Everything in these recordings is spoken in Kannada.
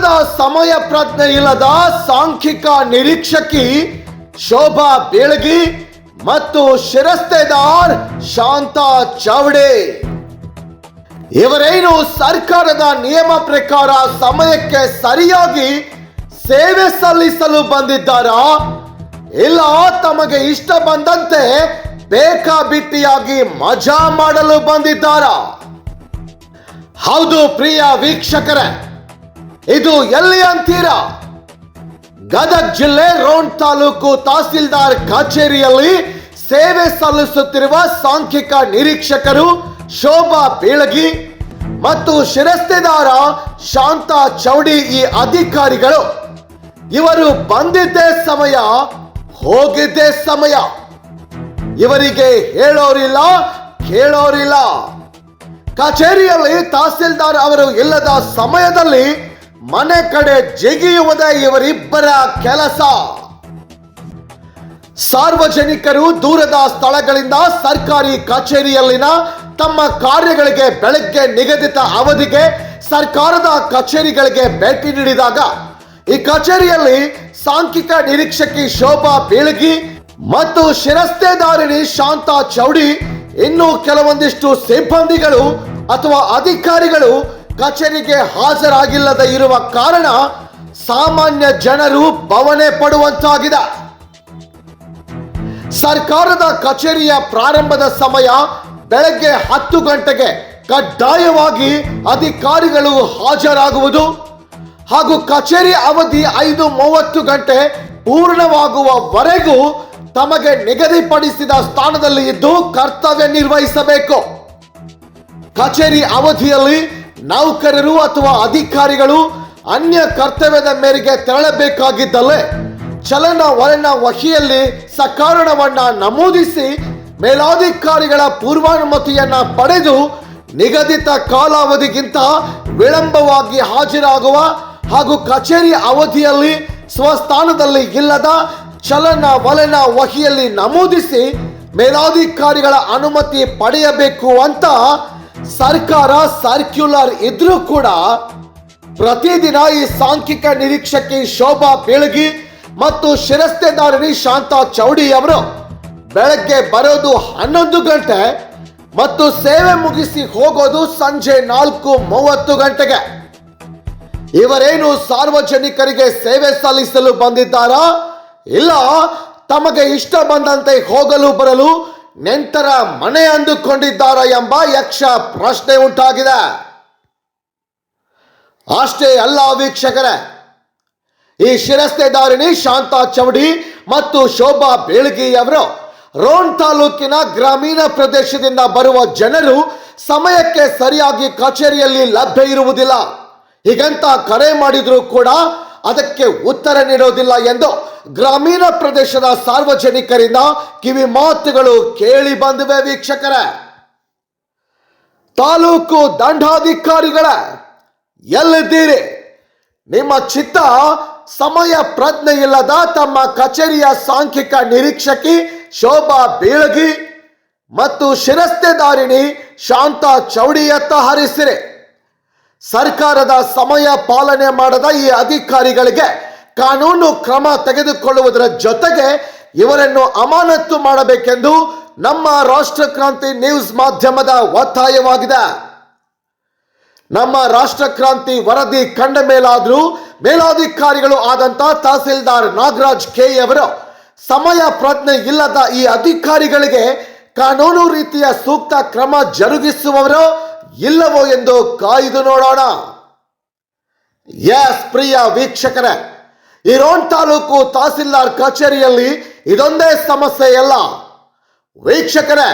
ಸರ್ಕಾರದ ಸಮಯ ಪ್ರಜ್ಞೆ ಇಲ್ಲದ ಸಾಂಖ್ಯಿಕ ನಿರೀಕ್ಷಕಿ ಶೋಭಾ ಬೆಳಗಿ ಮತ್ತು ಶಿರಸ್ತೆದಾರ್ ಶಾಂತಾ ಚಾವಡೆ. ಇವರೇನು ಸರ್ಕಾರದ ನಿಯಮ ಪ್ರಕಾರ ಸಮಯಕ್ಕೆ ಸರಿಯಾಗಿ ಸೇವೆ ಸಲ್ಲಿಸಲು ಬಂದಿದ್ದಾರಾ? ಇಲ್ಲ, ತಮಗೆ ಇಷ್ಟ ಬಂದಂತೆ ಬೇಕಾಬಿಟ್ಟಿಯಾಗಿ ಮಜಾ ಮಾಡಲು ಬಂದಿದ್ದಾರಾ? ಹೌದು, ಪ್ರಿಯ ವೀಕ್ಷಕರೇ ಇದು ಎಲ್ಲಿ ಅಂತೀರಾ? ಗದಗ ಜಿಲ್ಲೆ ರೋಣ್ ತಾಲೂಕು ತಹಸೀಲ್ದಾರ್ ಕಚೇರಿಯಲ್ಲಿ ಸೇವೆ ಸಲ್ಲಿಸುತ್ತಿರುವ ಸಾಂಖ್ಯಿಕ ನಿರೀಕ್ಷಕರು ಶೋಭಾ ಬೀಳಗಿ ಮತ್ತು ಶಿರಸ್ತೆದಾರ ಶಾಂತಾ ಚೌಡಿ ಈ ಅಧಿಕಾರಿಗಳು. ಇವರು ಬಂದಿದ್ದೇ ಸಮಯ, ಹೋಗಿದ್ದೇ ಸಮಯ. ಇವರಿಗೆ ಹೇಳೋರಿಲ್ಲ, ಕೇಳೋರಿಲ್ಲ. ಕಚೇರಿಯಲ್ಲಿ ತಹಸೀಲ್ದಾರ್ ಅವರು ಇಲ್ಲದ ಸಮಯದಲ್ಲಿ ಮನೆ ಕಡೆ ಜಗಿಯುವುದೇ ಇವರಿಬ್ಬರ ಕೆಲಸ. ಸಾರ್ವಜನಿಕರು ದೂರದ ಸ್ಥಳಗಳಿಂದ ಸರ್ಕಾರಿ ಕಚೇರಿಯಲ್ಲಿನ ತಮ್ಮ ಕಾರ್ಯಗಳಿಗೆ ಬೆಳಗ್ಗೆ ನಿಗದಿತ ಅವಧಿಗೆ ಸರ್ಕಾರದ ಕಚೇರಿಗಳಿಗೆ ಭೇಟಿ ನೀಡಿದಾಗ ಈ ಕಚೇರಿಯಲ್ಲಿ ಸಾಂಖ್ಯಿಕ ನಿರೀಕ್ಷಕಿ ಶೋಭಾ ಬೀಳಗಿ ಮತ್ತು ಶಿರಸ್ತೆದಾರಿಣಿ ಶಾಂತಾ ಚೌಡಿ, ಇನ್ನು ಕೆಲವೊಂದಿಷ್ಟು ಸಿಬ್ಬಂದಿಗಳು ಅಥವಾ ಅಧಿಕಾರಿಗಳು ಕಚೇರಿಗೆ ಹಾಜರಾಗಿಲ್ಲದೆ ಇರುವ ಕಾರಣ ಸಾಮಾನ್ಯ ಜನರು ಭವನೆ ಪಡುವಂತಾಗಿದೆ. ಸರ್ಕಾರದ ಕಚೇರಿಯ ಪ್ರಾರಂಭದ ಸಮಯ ಬೆಳಗ್ಗೆ ಹತ್ತು ಗಂಟೆಗೆ ಕಡ್ಡಾಯವಾಗಿ ಅಧಿಕಾರಿಗಳು ಹಾಜರಾಗುವುದು ಹಾಗೂ ಕಚೇರಿ ಅವಧಿ ಐದು ಮೂವತ್ತು ಗಂಟೆ ಪೂರ್ಣವಾಗುವವರೆಗೂ ತಮಗೆ ನಿಗದಿಪಡಿಸಿದ ಸ್ಥಾನದಲ್ಲಿ ಇದ್ದು ಕರ್ತವ್ಯ ನಿರ್ವಹಿಸಬೇಕು. ಕಚೇರಿ ಅವಧಿಯಲ್ಲಿ ನೌಕರರು ಅಥವಾ ಅಧಿಕಾರಿಗಳು ಅನ್ಯ ಕರ್ತವ್ಯದ ಮೇರೆಗೆ ತೆರಳಬೇಕಾಗಿದ್ದಲ್ಲೇ ಚಲನ ವಲನ ವಹಿಯಲ್ಲಿ ಸಕಾರಣವನ್ನ ನಮೂದಿಸಿ ಮೇಲಾಧಿಕಾರಿಗಳ ಪೂರ್ವಾನುಮತಿಯನ್ನ ಪಡೆದು ನಿಗದಿತ ಕಾಲಾವಧಿಗಿಂತ ವಿಳಂಬವಾಗಿ ಹಾಜರಾಗುವ ಹಾಗೂ ಕಚೇರಿ ಅವಧಿಯಲ್ಲಿ ಸ್ವಸ್ಥಾನದಲ್ಲಿ ಇಲ್ಲದ ಚಲನ ವಲನ ವಹಿಯಲ್ಲಿ ನಮೂದಿಸಿ ಮೇಲಾಧಿಕಾರಿಗಳ ಅನುಮತಿ ಪಡೆಯಬೇಕು ಅಂತ ಸರ್ಕಾರ ಸರ್ಕ್ಯುಲರ್ ಇದ್ರೂ ಕೂಡ ಪ್ರತಿದಿನ ಈ ಸಾಂಖ್ಯಿಕ ನಿರೀಕ್ಷಕಿ ಶೋಭಾ ಬೆಳಗಿ ಮತ್ತು ಶಿರಸ್ತೆದಾರಿ ಶಾಂತಾ ಚೌಡಿ ಅವರು ಬೆಳಗ್ಗೆ ಬರೋದು ಹನ್ನೊಂದು ಗಂಟೆ ಮತ್ತು ಸೇವೆ ಮುಗಿಸಿ ಹೋಗೋದು ಸಂಜೆ ನಾಲ್ಕು ಮೂವತ್ತು ಗಂಟೆಗೆ. ಇವರೇನು ಸಾರ್ವಜನಿಕರಿಗೆ ಸೇವೆ ಸಲ್ಲಿಸಲು ಬಂದಿದ್ದಾರಾ? ಇಲ್ಲ, ತಮಗೆ ಇಷ್ಟ ಬಂದಂತೆ ಹೋಗಲು ಬರಲು ನೆಂಟರ ಮನೆ ಅಂದುಕೊಂಡಿದ್ದಾರೆ ಎಂಬ ಯಕ್ಷ ಪ್ರಶ್ನೆ ಉಂಟಾಗಿದೆ. ಅಷ್ಟೇ ಅಲ್ಲ ವೀಕ್ಷಕರೇ, ಈ ಶಿರಸ್ತೆದಾರಿಣಿ ಶಾಂತಾ ಚೌಡಿ ಮತ್ತು ಶೋಭಾ ಬೇಳಗಿ ಅವರು ರೋಣ್ ತಾಲೂಕಿನ ಗ್ರಾಮೀಣ ಪ್ರದೇಶದಿಂದ ಬರುವ ಜನರು ಸಮಯಕ್ಕೆ ಸರಿಯಾಗಿ ಕಚೇರಿಯಲ್ಲಿ ಲಭ್ಯ ಇರುವುದಿಲ್ಲ. ಹೀಗಂತ ಕರೆ ಮಾಡಿದರೂ ಕೂಡ ಅದಕ್ಕೆ ಉತ್ತರ ನೀಡೋದಿಲ್ಲ ಎಂದು ಗ್ರಾಮೀಣ ಪ್ರದೇಶದ ಸಾರ್ವಜನಿಕರಿಂದ ಕಿವಿ ಮಾತುಗಳು ಕೇಳಿ ಬಂದಿವೆ ವೀಕ್ಷಕರೇ. ತಾಲೂಕು ದಂಡಾಧಿಕಾರಿಗಳ, ಎಲ್ಲಿದ್ದೀರಿ? ನಿಮ್ಮ ಚಿತ್ತ ಸಮಯ ಪ್ರಜ್ಞೆ ಇಲ್ಲದ ತಮ್ಮ ಕಚೇರಿಯ ಸಾಂಖ್ಯಿಕ ನಿರೀಕ್ಷಕಿ ಶೋಭಾ ಬೀಳಗಿ ಮತ್ತು ಶಿರಸ್ತೆದಾರಿಣಿ ಶಾಂತಾ ಚೌಡಿಯತ್ತ ಹರಿಸಿರಿ. ಸರ್ಕಾರದ ಸಮಯ ಪಾಲನೆ ಮಾಡದ ಈ ಅಧಿಕಾರಿಗಳಿಗೆ ಕಾನೂನು ಕ್ರಮ ತೆಗೆದುಕೊಳ್ಳುವುದರ ಜೊತೆಗೆ ಇವರನ್ನು ಅಮಾನತ್ತು ಮಾಡಬೇಕೆಂದು ನಮ್ಮ ರಾಷ್ಟ್ರ ಕ್ರಾಂತಿ ನ್ಯೂಸ್ ಮಾಧ್ಯಮದ ಒತ್ತಾಯವಾಗಿದೆ. ನಮ್ಮ ರಾಷ್ಟ್ರ ಕ್ರಾಂತಿ ವರದಿ ಕಂಡ ಮೇಲಾದರೂ ಮೇಲಾಧಿಕಾರಿಗಳು ಆದಂತ ತಹಸೀಲ್ದಾರ್ ನಾಗರಾಜ್ ಕೆ ಅವರು ಸಮಯ ಪ್ರಜ್ಞೆ ಇಲ್ಲದ ಈ ಅಧಿಕಾರಿಗಳಿಗೆ ಕಾನೂನು ರೀತಿಯ ಸೂಕ್ತ ಕ್ರಮ ಜರುಗಿಸುವವರೋ ಇಲ್ಲವೋ ಎಂದು ಕಾಯ್ದು ನೋಡೋಣ. ಎಸ್, ಪ್ರಿಯ ವೀಕ್ಷಕರೇ, ಇರೋನ್ ತಾಲೂಕು ತಹಸೀಲ್ದಾರ್ ಕಚೇರಿಯಲ್ಲಿ ಇದೊಂದೇ ಸಮಸ್ಯೆ ಅಲ್ಲ. ವೀಕ್ಷಕರೇ,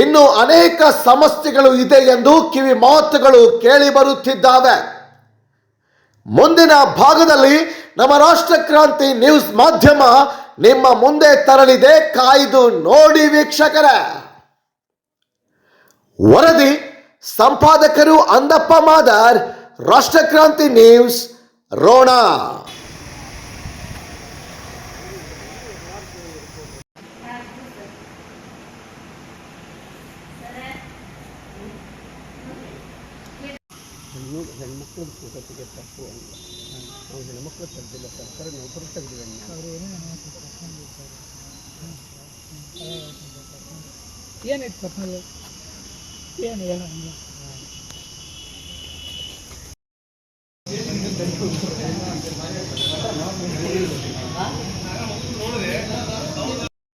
ಇನ್ನು ಅನೇಕ ಸಮಸ್ಯೆಗಳು ಇದೆ ಎಂದು ಕಿವಿ ಮಾತುಗಳು ಕೇಳಿ ಬರುತ್ತಿದ್ದಾವೆ. ಮುಂದಿನ ಭಾಗದಲ್ಲಿ ನಮ್ಮ ರಾಷ್ಟ್ರ ಕ್ರಾಂತಿ ನ್ಯೂಸ್ ಮಾಧ್ಯಮ ನಿಮ್ಮ ಮುಂದೆ ತರಲಿದೆ. ಕಾಯ್ದು ನೋಡಿ ವೀಕ್ಷಕರೇ. ವರದಿ ಸಂಪಾದಕರು ಅಂದಪ್ಪ ಮಾದರ್ ರಾಷ್ಟ್ರಕ್ರಾಂತಿ ನ್ಯೂಸ್ ರೋಣ ಹೆಣ್ಮಕ್ಳು ಕೂಟತಿಗೆ ತಪ್ಪು ಅಂತ ನಾವು ಹೆಣ್ಮಕ್ಳು ತೆಗೆದಿಲ್ಲ ಸರ್ಕಾರಿ ನೌಕರು ತೆಗೆದಿದ್ದಾನೆ ಅವ್ರು ಏನೇನು ಏನಿತ್ತು ಪರ್ಸನಲ್ 变了很多。